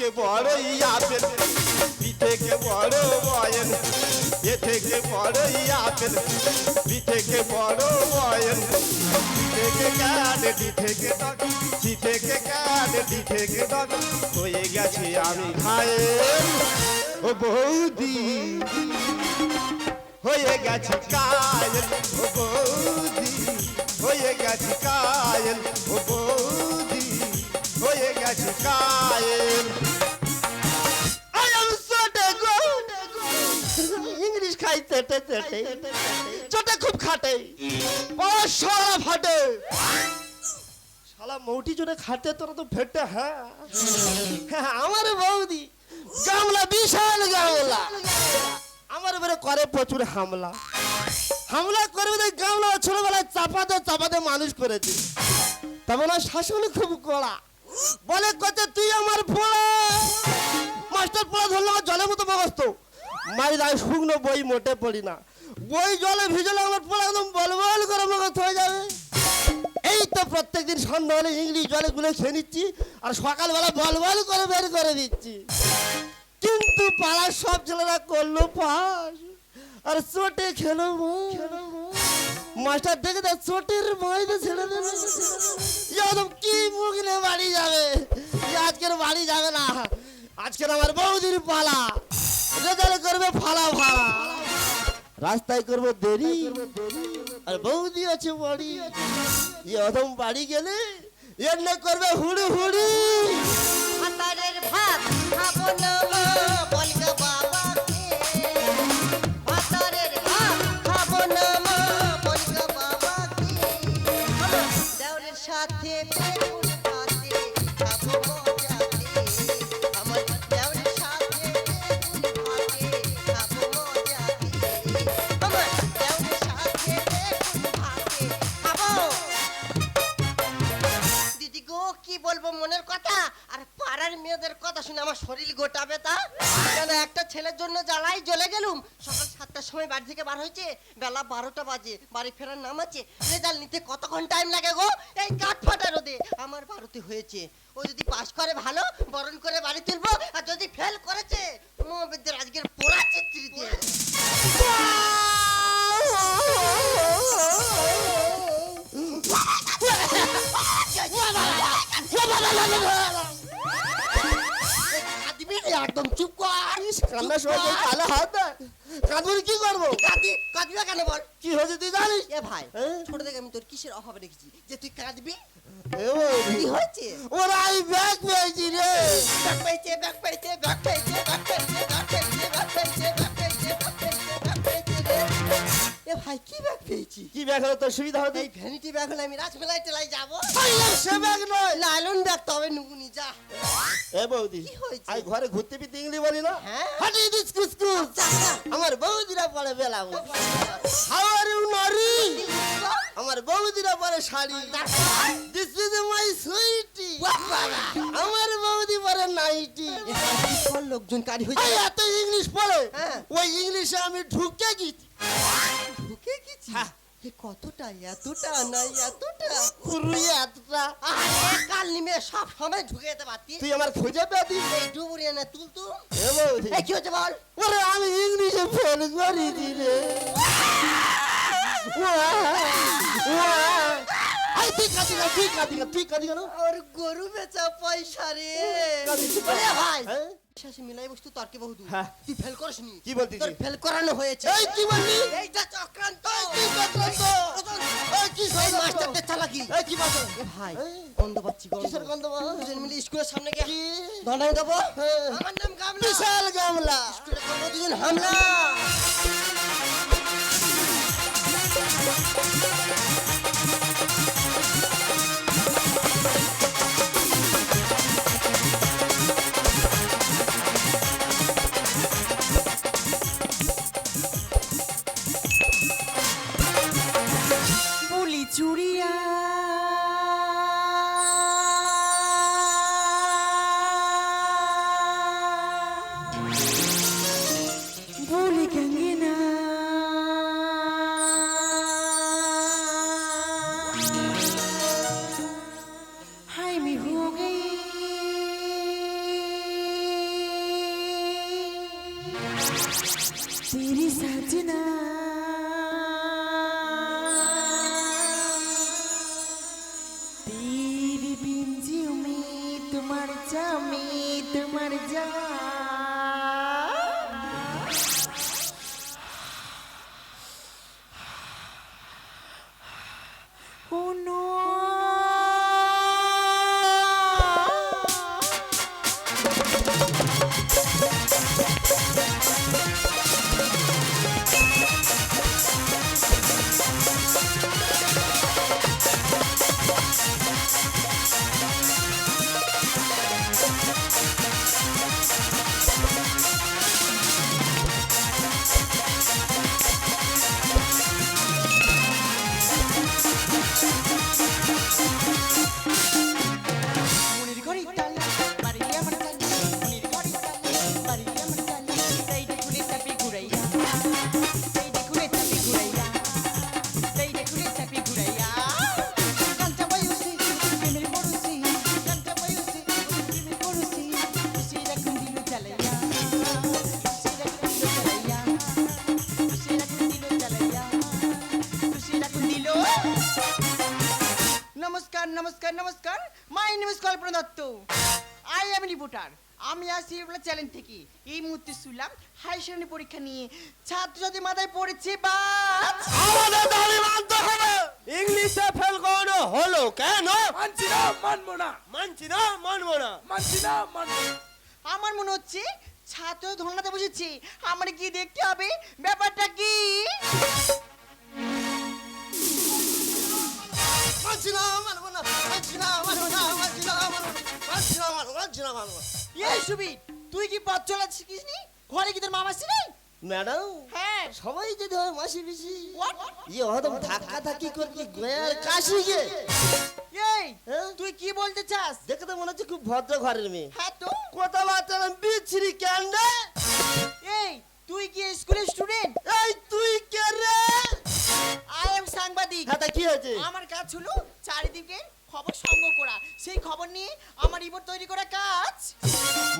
থেকে বড়ই apple B থেকে বড় বয়েন। এ থেকে বড়ই আপেল বি থেকে বড় বয়েন। সি থেকে কাঠ ডি থেকে ডগ সি থেকে কাঠ ডি থেকে হয়ে গেছে আমি ঘায়েল ও বৌদি। হয়ে গেছে কায়েল ও বৌদি। হয়ে গেছে কায়েল ও বৌদি। হয়ে গেছে কায়েল খুব খাটে। পড়াশোনা ফাটে। শালা মৌটি খাটে তোরা তো ফেটে হ্যাঁ? হ্যাঁ, আমার বৌদি গামলা বিশাল গামলা। আমার করে প্রচুর হামলা। হামলা করবে তাই গামলা ছোটবেলায় চাপাতে চাপাতে মানুষ করেছে। তবে শাসন খুব কড়া। বলে কত তুই আমার পোড়া মাস্টার পোড়া ধরলে জলের মতো বগস্ত মাই দায় শুকনো বই মোটে পড়ি না। বই জলে ভিজলে আমার পোড়া একদম বলবল করে মগস্ত হয়ে যাবে। এই তো প্রত্যেকদিন সন্ধ্যা হলে ইংলিশ জলে গুলে খেয়ে নিচ্ছি, আর সকালবেলা বল বল করে বের করে দিচ্ছি। কিন্তু পাড়ার সব ছেলেরা করল পাস আর চোটে খেলো। মাস্টার দেখে দেয় চোটের ভয়তে ছেড়ে দেবে। একদম কি মুখ নিয়ে বাড়ি যাবে। যে আজকের বাড়ি যাবে না। আজকের আমার বৌদির পালা। ফালা ফালা রাস্তায় করব দেরি। আর বৌদি আছে বাড়ি। এই অদম বাড়ি গেলে এমনি করবে হুড়ি হুড়ি। ভাত খাব না। বলগো গোটাবে তা কেন একটা ছেলের জন্য জ্বালাই জ্বলে গেলুম সকাল সাতটার সময় বাড়ি থেকে বার হয়েছে বেলা বারোটা বাজে বাড়ি ফেরার নাম আছে রেজাল্ট নিতে কতক্ষণ টাইম লাগে গো এই কাঠ ফাটা রোদে আমার বারোতে হয়েছে ও যদি পাশ করে ভালো বরণ করে বাড়ি তুলবো আর যদি ফেল করেছে মহাবিদ্যার আজকের পোড়া চিত্রি দিয়ে কাঁদবি না, একদম চুপ করিস কান্নার সবাই হাত দেয় কাঁদবি কি করব? কাঁদবি কাঁদবি না কেন বল? কি হয়েছে তুই জানিস? এ ভাই হ্যাঁ? ছোট থেকে আমি তোর কিসের অভাব রেখেছি? যে তুই কাঁদবি? কি হয়েছে? ওরা আমি ব্যাগ পেয়েছি রে। ব্যাগ পেয়েছে ব্যাগ পেয়েছে ব্যাগ পেয়েছে ব্যাগ পেয়েছে ব্যাগ পেয়েছে ব্যাগ পেয়েছে ভাই কি ব্যাগ পেয়েছি? কি ব্যাগ হলে? তোর সুবিধা হতো এই ভ্যানিটি ব্যাগ হলে আমি রাজমেলায় টেলাই যাব। সে ব্যাগ নয়। লালন ব্যাগ তবে নুগুনি যা। এ বৌদি? আমি ঘরে ঘুরতে ফিরতে ইংলি বলি না? হ্যাঁ? হাঁটি দিস কুসকুস যা, যা। আমার বৌদিরা পরে বেলা হাউ আর ইউ নরি। আমার বৌদিরা পরে sari. This is my sweetie আমার বৌদি পরে নাইটি। লোকজন কারি হয়েছে এত ইংলিশ পড়ে। হ্যাঁ। ওই ইংলিশে আমি ঢুকে গেছি। হ্যাঁ। কতটা এতটা না এতটা পুরুই এতটা। আরে কাল নিমে সব সময় ঢুকে যেতে পারতি। তুই আমার খুঁজে পেতি? এই ডুবুরিয়ে না তুল তুল এই কি হচ্ছে বল? ওরে আমি ইংলিশে ফেল করি দিলে তুই কাঁদি না তুই কাঁদি না তুই কাঁদি কেন? ওর গরু বেচা পয়সা রে। না। ভাই। হ্যাঁ? শাসি মিলাই বস্তু তর্কে বহুদূর। হ্যাঁ। তুই ফেল করিসনি। কি বলতেছিস? তোর ফেল করানো হয়েছে। এই কি বললি? এইটা চক্রান্ত। মাস্টারদের চালাকি এই কি মাস্টার? ভাই গন্ধ পাচ্ছি কিসের গন্ধ? দুজন মিলে স্কুলের সামনে গিয়ে? ধনাই দেবো। আমার নাম গামলা বিশাল গামলা স্কুলে করব দুজন হামলা চুড়িয়া যায় Kalpana Dutta I am reporter. আমি চ্যালেঞ্জ থেকে। এই মুহূর্তে শুনলাম হাই শ্রেণি পরীক্ষা নিয়ে ছাত্রছাত্রী মাথায় পড়েছে বাজ। আমাদের দাবি মানতে হবে। ইংলিশে ফেল করানো হলো কেন? মানছি না মানবো না। মানছি না মানবো না। মানছি না মানবো আমার মনে হচ্ছে ছাত্র ধর্নাতে বসেছে। আমার কি দেখতে হবে ব্যাপারটা কি? মানছি না মানবো এই তুই কি পথ চলা শিখিসনি ঘরে কি তোর মামা ছিলেন ম্যাডাম হ্যাঁ সবাই যদি হয় মাসি পিসি ইয়ে হয়তো ধাক্কা ধাক্কি করছি গয়ার কাশি গে এই হ্যাঁ? তুই কি বলতে চাস? দেখে তো মনে হচ্ছে খুব ভদ্র ঘরের মেয়ে হ্যাঁ তো কথাবার্তা বিচ্ছিরি কেন এই তুই কি স্কুলের স্টুডেন্ট এই তুই কে রে? আই এম সাংবাদিক হ্যাঁ তা কি হয়েছে আমার কাজ হলো চারিদিকে খবর সংগ্রহ করা। সেই খবর নিয়ে আমার রিপোর্ট তৈরি করা কাজ।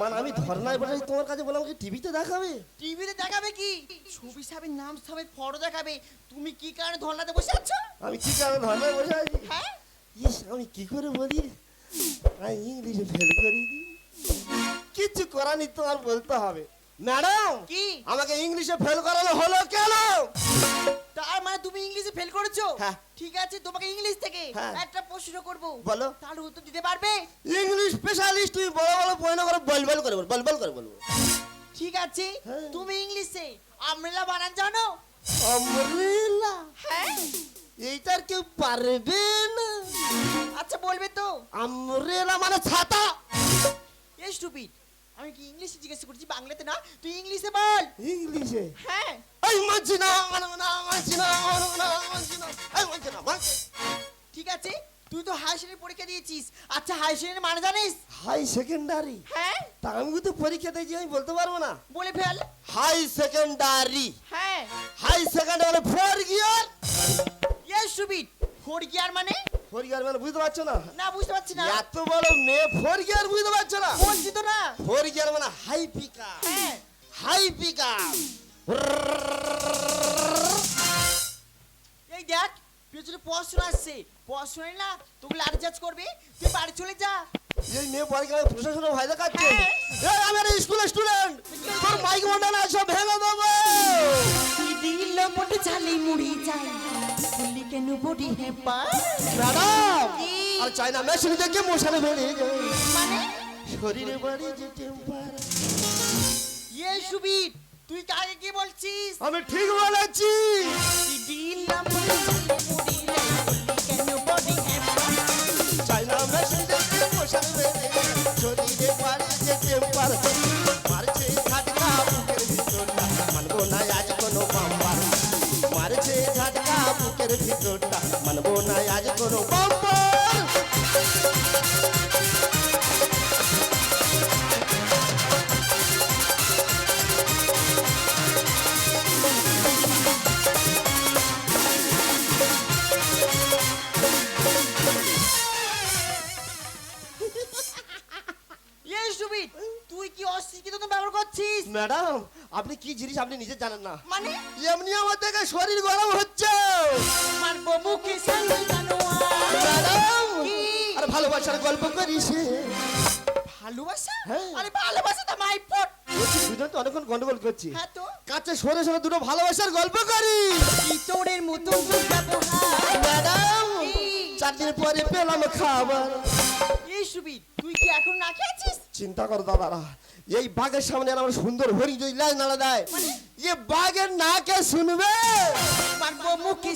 মানে আমি ধর্নায় বসে তোমার কাছে বললাম কি টিভিতে দেখাবে? টিভিতে দেখাবে কি? ছবি সাহেবের নাম সমেত ফটো দেখাবে। তুমি কি কারণে ধর্নাতে বসে আছো? আমি কি কারণে ধর্নায় বসে আছি? হ্যাঁ? ইস আমি কি করে বলি? আমি ইংলিশে ফেল করে কিছু করানি তোমার বলতে হবে। ম্যাডাম কি? আমাকে ইংলিশে ফেল করানো হলো কেন? তার মানে তুমি ইংলিশে ফেল করেছ? হ্যাঁ। ঠিক আছে তোমাকে ইংলিশ থেকে হ্যাঁ। একটা প্রশ্ন করব। বলো। তাহলে উত্তর দিতে পারবে? ইংলিশ স্পেশালিস্ট তুমি বড় বড় পয়না করে বল বল করে বল বল বল করে বলব। ঠিক আছে হ্যাঁ। তুমি ইংলিশে আমরেলা বানান জানো? আমরেলা? হ্যাঁ। এইটার কেউ পারবে না। আচ্ছা বলবে তো। আমরেলা মানে ছাতা। এ স্টুপিড আমি কি ইংলিশে জিজ্ঞেস করছি? বাংলাতে না? তুই ইংলিশে বল। ইংলিশে? হ্যাঁ। এই মানছি না মানছি না মানছি না এই মানছি না ঠিক আছে তুই তো হাই শ্রেণির পরীক্ষা দিয়েছিস। আচ্ছা হাই শ্রেণির মানে জানিস? হাই সেকেন্ডারি হ্যাঁ। তা আমি তো পরীক্ষা দিয়েছি আমি বলতে পারব না। বলে ফেল। হাই সেকেন্ডারি হ্যাঁ। High secondary four gear a stupid four gear মানে? ফোর গিয়ার মানে বুঝতে পারছ না? না বুঝতে পারছি না। এত বড় মেয়ে ফোর গিয়ার বুঝতে পারছ না? মানে হাই পিকা হাই পিকা এই দেখ পেছনে পড়াশোনা আসছে পড়াশোনায় না তোকে লাঠি চার্জ করবে। তুই বাড়ি চলে যা। এই মেয়ে পরীক্ষা প্রশাসনের ভয় দেখাচ্ছে। হ্যাঁ। এই আমি একটা স্কুলের স্টুডেন্ট তোর মাইক মন্ডল সব ভেঙে দেবো। দিল মোট ঝালি মুড়ি যায়। বললি কেন বডি হেপা ম্যাডাম কি? আর চাইনা মেশিন দেখে মশানে বেরিয়ে যায় মানে? শরীরে বাড়ি যে টেম্পার এ সুবিদ তুই কাকে কি বলছিস? আমি ঠিক বলেছি। দিলাম শরীরে বাড়ি মারছে ঝাটকা বুকের মানবো না আজ কোনো বাম্পার। মারছে ঝাটকা বুকের ভিতরটা। মানবো না আজ কোনো বাম্পার। আপনি কি জিনিস আপনি নিজে জানেন না? মানে? এমনি আমার থেকে শরীর গরম হচ্ছে। কি? আর ভালোবাসার গল্প করিস ভালোবাসা? হ্যাঁ। আরে ভালোবাসা তো মাই পট। দুজন তো অনেকক্ষণ গন্ডগোল করছি। হ্যাঁ তো। কাছে সরে সরে দুটো ভালোবাসার গল্প করি ইতরের মতো ম্যাডাম চার দিন পরে পেলাম খাবার। এই সুবিধ তুই কি এখন না খেয়েছিস? চিন্তা কর দাদারা এই বাঘের সামনে আমার সুন্দর হরি যদি লাল নাড়া দেয় এ বাঘের না কে শুনবে। মারবো মুখে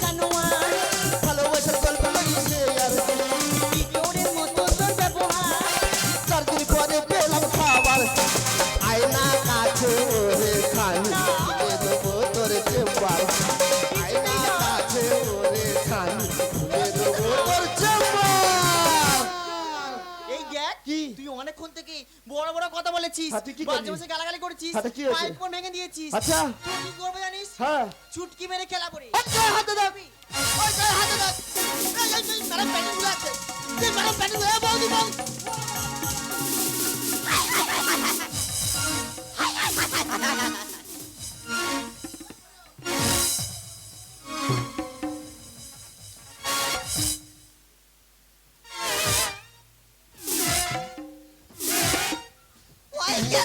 জানোয়ার। কথা বলেছিস বাজে বসে গালাগালি করেছিস? কি হয়েছে? পাইপ ফোন ভেঙে দিয়েছিস। আচ্ছা। তুই কি করবে জানিস? হ্যাঁ। চুটকি মেরে খেলা পড়ে আচ্ছা হাতে দাও ওই গায়ে হাতে দাও এই, এই, এই, ম্যাডাম প্যান্টেরগুলো আছে। এই, ম্যাডাম প্যান্টেরগুলো, এই, বৌদি, বৌদি।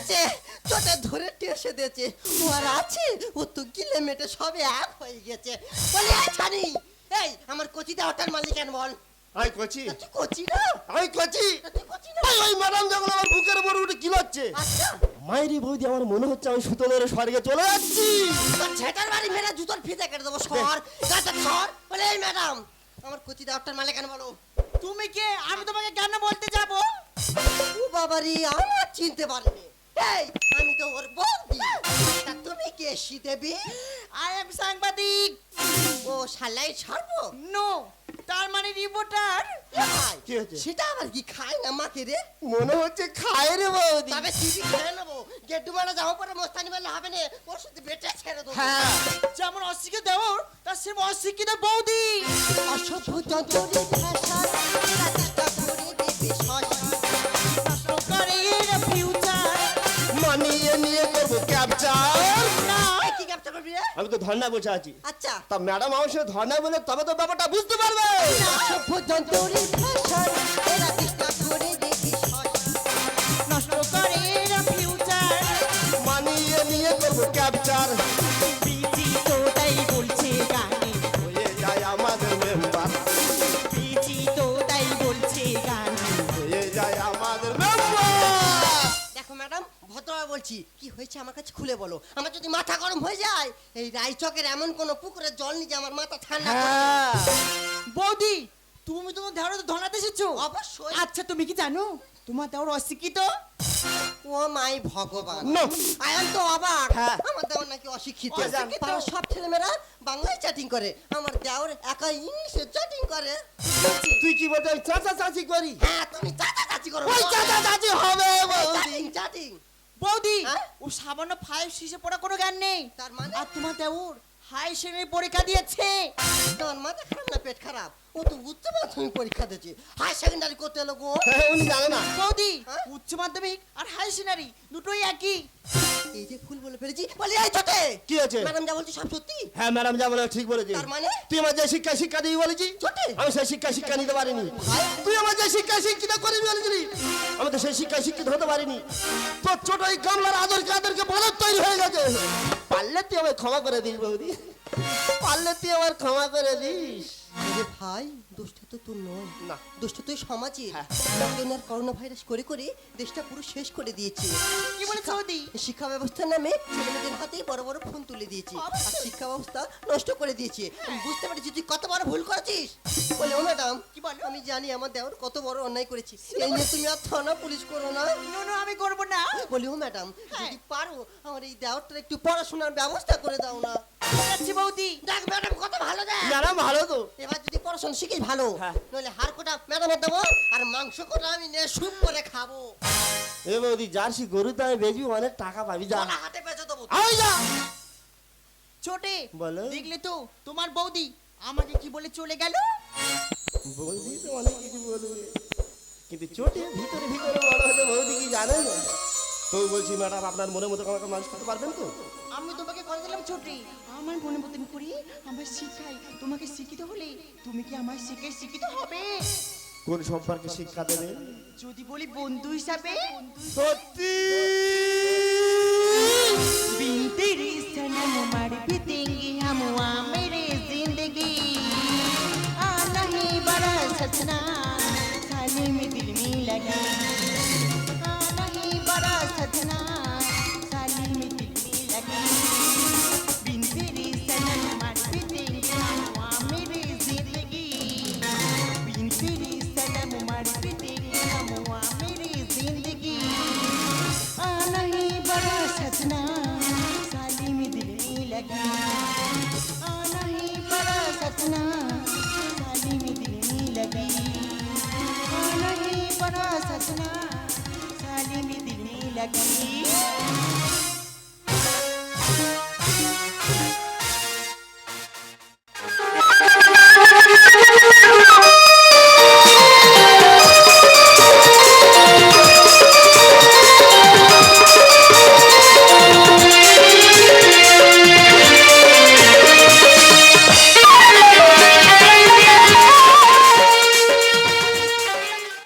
গেছে তোটা ধরে টেসে দিয়েছে। ও আর আছে ও তো গিলে মেটে সবে এক হয়ে গেছে। বলি এই ছানি এই আমার কচি দেওয়াটার মালিকান বল। আমি কচি। তুই কচি না? আমি কচি। তুই কচি না? ওই, ওই ম্যাডাম যখন আমার বুকের উপর উঠে কি হচ্ছে আচ্ছা। মায়েরি বৌদি আমার মনে হচ্ছে আমি সুতো ধরে স্বর্গে চলে যাচ্ছি। ছেটার বাড়ি মেরে জুতোর ফিতে কেটে দেবো সর গাছের সর। বলে এই ম্যাডাম আমার কচি দেওয়াটার মালিকান বলো। তুমি কে? আমি তোমাকে কেন বলতে যাব? ও বাবারি আমার চিনতে পারিনি। এই আমি তো ওর বৌদি তা তুমি কে দেবী? আই এম সাংবাদিক। ও শালাই ছাড়বো নো তার মানে রিপোর্টার কি হয়েছে? সেটা আবার কি খায় না মাকে রে? মনে হচ্ছে খায় রে বৌদি। তবে টিভি খেয়ে নেব। গেটু মারা যাওয়া পরে মস্তানি বেলা হবে না। ওর সাথে বেটে ছেড়ে দেবো। হ্যাঁ। যেমন অশিক্ষিত দেওর তার সে অশিক্ষিত বৌদি। অসভ্য যন্ত্রণী ভাষা আমি তো ধর্না বসে আছি। আচ্ছা। তা ম্যাডাম আমার সাথে ধর্না বলে তবে তো ব্যাপারটা বুঝতে পারবে। নষ্ট করে ফিউচার মানিয়ে নিয়ে করব ক্যাপচার বিজি তো তাই বলছে কি হয়েছে আমার কাছে খুলে বলো। আমার যদি মাথা গরম এই রায়চকের এমন কোন পুকুরের জল নিয়ে যে আমার মাথা ঠান্ডা করে। হ্যাঁ বৌদি তুমি তোমার দেওয়ার ধনাতে এসেছ। অবশ্যই। আচ্ছা তুমি কি জানো? তোমার দেওয়ার অশিক্ষিত? ও মাই ভগবান। No. আয়ান তো অবাক। হ্যাঁ। আমার দেওয়ার নাকি অশিক্ষিত। অশিক্ষিত। পাড়ার সব ছেলেমেয়েরা বাংলায় চ্যাটিং করে। আমার দেওয়ার একা ইংলিশে চ্যাটিং করে। তুই কি বলতে আমি চাচা চাচি করি। হ্যাঁ তুমি চাচা চাচি করো ওই চাচা চাচি হবে বৌদি। চ্যাটিং চ্যাটিং বৌদি হ্যাঁ? ও সামান্য ফাইভ শিশে পড়া কোনো জ্ঞান নেই। তার মানে? আর তোমার দেউর হাই শ্রেণির পরীক্ষা দিয়েছে। তোমার মাথা খারাপ না পেট খারাপ। ও তো উচ্চ মাধ্যমিক পরীক্ষা দিয়েছে? হাই সেকেন্ডারি করতে এলো গো। হ্যাঁ, উনি জানে না। বৌদি হ্যাঁ? উচ্চ মাধ্যমিক আর হাই শ্রেণি দুটোই একই। এই যে ফুল বলে ফেলেছি বলি এই ছোটে। কি হয়েছে? ম্যাডাম যা বলছি সব সত্যি? হ্যাঁ ম্যাডাম যা বলে ঠিক বলেছি। তার মানে? তুই আমার যে শিক্ষা শিক্ষা দিবি বলেছি? ছোটে। আমি সেই শিক্ষা শিক্ষা নিতে পারিনি। তুই আমার যে শিক্ষা শিক্ষিত করিনি বলেছিলি? আমি তো সেই শিক্ষা শিক্ষিত হতে পারিনি। তোর ছোট এই গামলার তৈরি হয়ে গেছে। পারলে তুই আমায় ক্ষমা করে দিস বৌদি। পারলে তুই আমার ক্ষমা করে দিস। ভাই দোষটা তো তোর নয়। না। দোষটা তুই সমাজে। হ্যাঁ। লকডাউন আর করোনা ভাইরাস করে করে দেশটা পুরো শেষ করে দিয়েছে। কি বলে সৌদি শিক্ষা ব্যবস্থার নামে ছেলেমেয়েদের হাতেই বড় বড় ফোন তুলে দিয়েছে। আর শিক্ষা ব্যবস্থা নষ্ট করে দিয়েছে। আমি বুঝতে পারছি তুই কত বড় ভুল করেছিস? বলো? আমি জানি আমার দেওয়ার কত বড় অন্যায় করেছি। এই নিয়ে তুমি আর থানা পুলিশ করো না। নো নো আমি করব না। বলি ও ম্যাডাম হ্যাঁ। যদি পারো আমার এই দেওয়ারটার একটু পড়াশোনার ব্যবস্থা করে দাও না। আছে বৌদি। দেখ ম্যাডাম কত ভালো দেখ। ম্যাডাম ভালো তো। এবার যদি পড়াশোনা শিখিস ভালো হ্যাঁ। নইলে হাড় কোটা ম্যাডামের দেবো আর মাংস কোটা আমি নিয়ে সুপ করে খাব। এ বৌদি জার্সি গরু তো আমি বেচবি অনেক টাকা পাবি যা। হাতে বেঁচে দেবো আই যা। ছোটে বলো। দেখলে তো তোমার বৌদি আমাকে কি বলে চলে গেল? কিন্তু চোটে ভিতরে ভিতরে বড় হতে বৌদি কি জানেন তো বলছি ম্যাডাম আপনার মনের মতো আমাকে মানুষ করতে পারবেন তো? আমি তোমাকে কথা দিলাম ছোটি আমার মনে মতন করি আমার শিখাই তোমাকে শিক্ষিত হলে তুমি কি আমার শিখে শিক্ষিত হবে? কোন সম্পর্কে শিক্ষা দেবে? যদি বলি বন্ধু হিসাবে? সত্যি! বিন্তেরি সনম नहीं बड़ा सजना। ಶಾಲಿನಿ ದಿನೀಲಕಿ